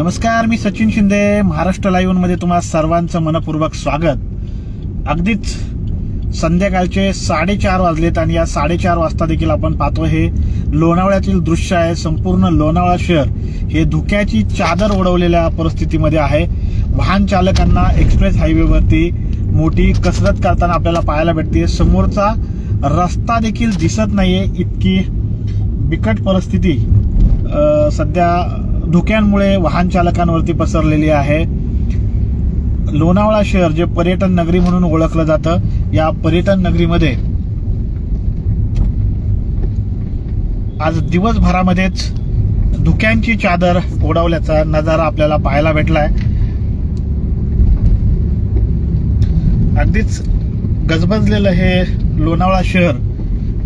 नमस्कार मी सचिन शिंदे. महाराष्ट्र लाईव्हमध्ये तुम्हा सर्वांचं मनपूर्वक स्वागत. अगदीच संध्याकाळचे साडेचार वाजलेत आणि या साडेचार वाजता देखील आपण पाहतो हे लोणावळ्यातील दृश्य आहे. संपूर्ण लोणावळा शहर हे धुक्याची चादर ओढवलेल्या परिस्थितीमध्ये आहे. वाहन चालकांना एक्सप्रेस हायवेवरती मोठी कसरत करताना आपल्याला पाहायला भेटते. समोरचा रस्ता देखील दिसत नाहीये. इतकी बिकट परिस्थिती सध्या धुक्यांमुळे वाहन चालकांवरती पसरलेली आहे. लोणावळा शहर जे पर्यटन नगरी म्हणून ओळखलं जातं या पर्यटन नगरीमध्ये आज दिवसभरामध्येच धुक्यांची चादर ओढवल्याचा नजारा आपल्याला पाहायला भेटलाय. अगदीच गजबजलेलं हे लोणावळा शहर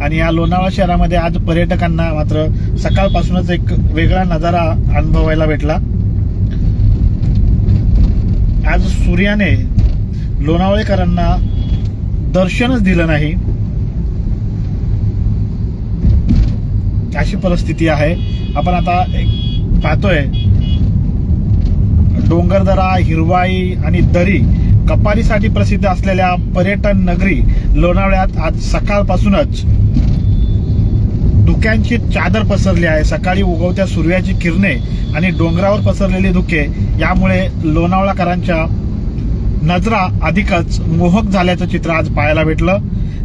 आणि या लोणावळा शहरामध्ये आज पर्यटकांना मात्र सकाळपासूनच एक वेगळा नजारा अनुभवायला भेटला. आज सूर्याने लोणावळेकरांना दर्शनच दिलं नाही. अशी परिस्थिती आहे. आपण आता एक पाहतोय. डोंगरदरा हिरवाई आणि दरी कपारीसाठी प्रसिद्ध असलेल्या पर्यटन नगरी लोणावळ्यात आज सकाळपासूनच धुक्यांची चादर पसरली आहे. सकाळी उगवत्या सूर्याची किरणे आणि डोंगरावर पसरलेले धुके यामुळे लोणावळाकरांच्या नजरा अधिकच मोहक झाल्याचं चित्र आज पाहायला भेटलं.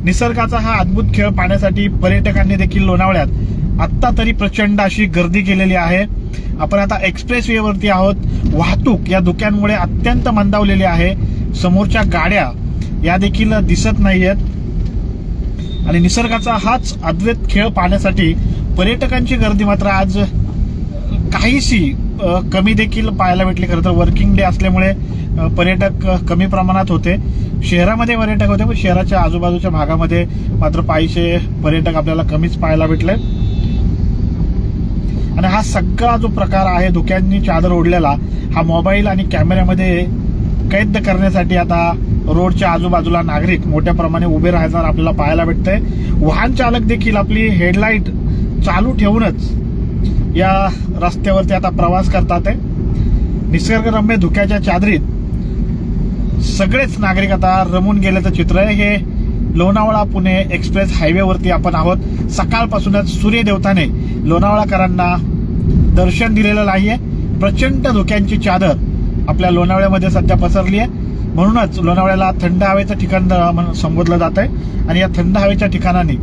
निसर्गाचा हा अद्भुत खेळ पाहण्यासाठी पर्यटकांनी देखील लोणावळ्यात आत्ता तरी प्रचंड अशी गर्दी केलेली आहे. आपण आता एक्सप्रेस वरती आहोत. वाहतूक या धुक्यांमुळे अत्यंत मंदावलेली आहे. समोरच्या गाड्या या देखील दिसत नाहीयेत. आणि निसर्गाचा हाच अद्वैत खेळ पाहण्यासाठी पर्यटकांची गर्दी मात्र आज काहीशी कमी देखील पाहायला भेटली. खरं तर वर्किंग डे असल्यामुळे पर्यटक कमी प्रमाणात होते. शहरामध्ये पर्यटक होते पण शहराच्या आजूबाजूच्या भागामध्ये मात्र पाहिजे पर्यटक आपल्याला कमीच पाहायला भेटले. आणि हा सगळा जो प्रकार आहे धुक्यांनी चादर ओढलेला हा मोबाईल आणि कॅमेऱ्यामध्ये कैद करण्यासाठी आता रोडच्या आजूबाजूला नागरिक मोठ्या प्रमाणे उभे राहणार आपल्याला पाहायला भेटतंय. वाहन चालक देखील आपली हेडलाईट चालू ठेवूनच या रस्त्यावरती आता प्रवास करतात आहे. निसर्गरम्य धुक्याच्या चादरीत सगळेच नागरिक आता रमून गेल्याचं चित्र आहे. हे लोणावळा पुणे एक्सप्रेस हायवेवरती आपण आहोत. सकाळपासूनच सूर्यदेवताने लोणावळाकरांना दर्शन दिलेलं नाहीये. प्रचंड धुक्यांची चादर आपल्या लोणावळ्यामध्ये सध्या पसरली आहे म्हणूनच लोणावळ्याला थंड हवेचं ठिकाण संबोधलं जात आहे. आणि या थंड हवेच्या ठिकाणाने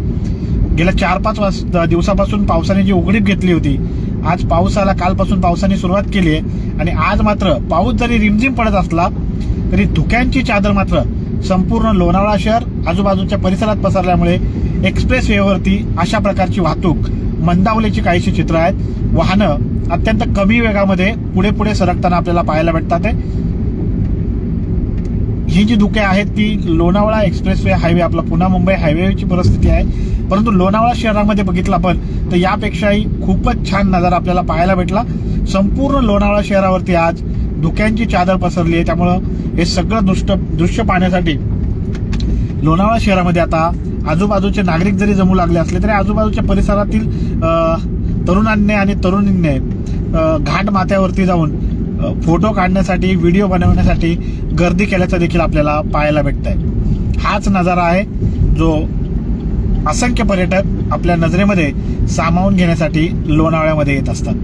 गेल्या चार पाच वाज दिवसापासून पावसाने जी उघडीप घेतली होती आज पाऊस आला कालपासून पावसाने सुरुवात केली आहे. आणि आज मात्र पाऊस जरी रिमझिम पडत असला तरी धुक्यांची चादर मात्र संपूर्ण लोणावळा शहर आजूबाजूच्या परिसरात पसरल्यामुळे एक्सप्रेस वेवरती अशा प्रकारची वाहतूक मंदावलेची काहीशी चित्र आहेत. वाहनं अत्यंत कमी वेगामध्ये पुढे पुढे सरकताना आपल्याला पाहायला भेटतात आहे. ही जी धुके आहेत ती लोणावळा एक्सप्रेसवे हायवे आपला पुन्हा मुंबई हायवेची परिस्थिती आहे. परंतु लोणावळा शहरामध्ये बघितलं आपण तर यापेक्षाही खूपच छान नजारा आपल्याला पाहायला भेटला. संपूर्ण लोणावळा शहरावरती आज धुक्यांची चादर पसरली आहे. त्यामुळं हे सगळं दृष्ट दृश्य पाहण्यासाठी लोणावळा शहरामध्ये आता आजूबाजूचे नागरिक जरी जमू लागले असले तरी आजूबाजूच्या परिसरातील तरुणांनी आणि तरुणींनी घाट माथ्यावरती जाऊन फोटो काढण्यासाठी व्हिडिओ बनवण्यासाठी गर्दी केल्याचं देखील आपल्याला पाहायला भेटत आहे हाच नजारा आहे जो असंख्य पर्यटक आपल्या नजरेमध्ये सामावून घेण्यासाठी लोणावळ्यामध्ये येत असतात.